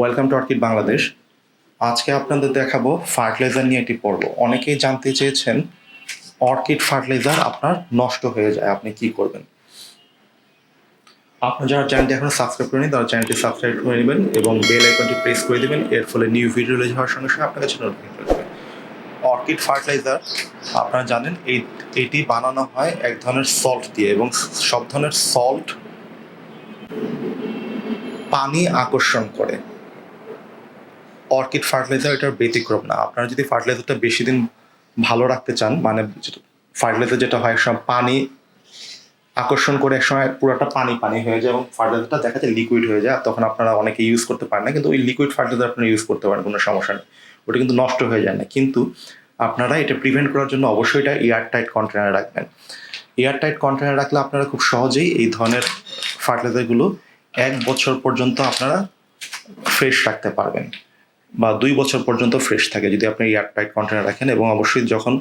Welcome to orchid Bangladesh আজকে আপনাদের দেখাবো ফার্টিলাইজার নিয়ে একটি পর্ব। অনেকেই জানতে চেয়েছেন অর্কিড ফার্টিলাইজার আপনার নষ্ট হয়ে যায়, আপনি কি করবেন? আপনার যারা চ্যানেলটি এখনও সাবস্ক্রাইব করেনি তারা চ্যানেলটি সাবস্ক্রাইব করে নেবেন এবং বেল আইকনটি প্রেস করে দেবেন। এর ফলে নিউ ভিডিও রিলিজ হওয়ার সঙ্গে সঙ্গে আপনার কাছে নোটিফিকেশন আসবে। অর্কিড ফার্টিলাইজার, আপনারা জানেন, এই, এটি বানানো হয় এক ধরনের সল্ট দিয়ে এবং সব ধরনের সল্ট পানি আকর্ষণ করে। অর্কিড ফার্টিলাইজার এটার ব্যতিক্রম না। আপনারা যদি ফার্টিলাইজারটা বেশি দিন ভালো রাখতে চান মানে ফার্টিলাইজার যেটা হয় সব পানি আকর্ষণ করে একসময় পুরোটা পানি পানি হয়ে যায় এবং ফার্টিলাইজারটা দেখা যায় লিকুইড হয়ে যায় তখন আপনারা অনেকে ইউজ করতে পারেন না। কিন্তু ওই লিকুইড ফার্টিলাইজার আপনারা ইউজ করতে পারেন, কোনো সমস্যা নেই। ওটা কিন্তু নষ্ট হয়ে যায় না। কিন্তু আপনারা এটা প্রিভেন্ট করার জন্য অবশ্যই এটা এয়ার টাইট কন্টেনারে রাখবেন। এয়ার টাইট কন্টেনারে রাখলে আপনারা খুব সহজেই এই ধরনের ফার্টিলাইজারগুলো এক বছর পর্যন্ত আপনারা ফ্রেশ রাখতে পারবেন। বা দুই বছর পর্যন্ত ফ্রেশ থাকে যদি আপনি এয়ার টাইট কন্টেনার রাখেন এবং অবশ্যই যখন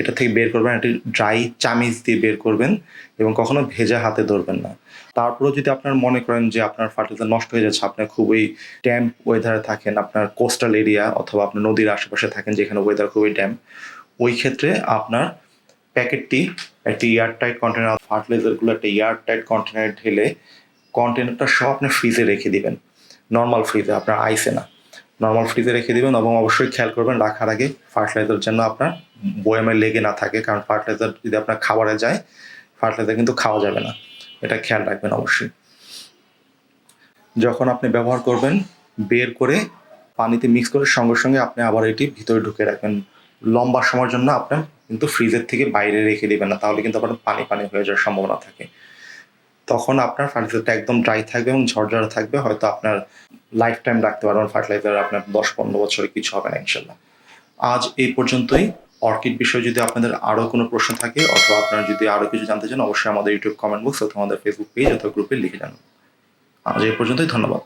এটা থেকে বের করবেন, একটি ড্রাই চামিচ দিয়ে বের করবেন এবং কখনো ভেজা হাতে ধরবেন না। তারপরেও যদি আপনার মনে করেন যে আপনার ফার্টিলাইজার নষ্ট হয়ে যাচ্ছে, আপনি খুবই ড্যাম্প ওয়েদারে থাকেন, আপনার কোস্টাল এরিয়া অথবা আপনার নদীর আশেপাশে থাকেন যেখানে ওয়েদার খুবই ড্যাম্প ওই ক্ষেত্রে আপনার প্যাকেটটি, একটি এয়ার টাইট কন্টেনার ফার্টিলাইজারগুলো একটা এয়ার টাইট কন্টেনারে ঢেলে কন্টেনারটা সব আপনি ফ্রিজে রেখে দিবেন। নর্মাল ফ্রিজে আপনার আইসে না। নর্মাল ফ্রিজে রেখে দিবেন এবং অবশ্যই খেয়াল করবেন রাখার আগে ফার্টিলাইজার যেন আপনার বয়ামে লেগে না থাকে। কারণ ফার্টিলাইজার যদি আপনার খাবারে যায় ফার্টিলাইজার কিন্তু খাওয়া যাবে না। এটা খেয়াল রাখবেন অবশ্যই। যখন আপনি ব্যবহার করবেন, বের করে পানিতে মিক্স করে সঙ্গে সঙ্গে আপনি আবার এটি ভিতরে ঢুকে রাখবেন। লম্বা সময়ের জন্য আপনার কিন্তু ফ্রিজের থেকে বাইরে রেখে দিবেন না, তাহলে কিন্তু আপনার পানি পানি হয়ে যাওয়ার সম্ভাবনা থাকে। তখন আপনার ফার্টিলাইজারটা একদম ড্রাই থাকবে এবং ঝরঝরা থাকবে, হয়তো আপনার লাইফ টাইম রাখতে পারবেন ফার্টিলাইজার আপনার দশ পনেরো বছরে কিছু হবে না, ইনশাল্লাহ। আজ এই পর্যন্তই। অর্কিড বিষয়ে যদি আপনাদের আরও কোনো প্রশ্ন থাকে অথবা আপনারা যদি আরও কিছু জানতে চান, অবশ্যই আমাদের ইউটিউব কমেন্ট বক্স অথবা আমাদের ফেসবুক পেজ অথবা গ্রুপে লিখে জানান। আজ এই পর্যন্তই, ধন্যবাদ।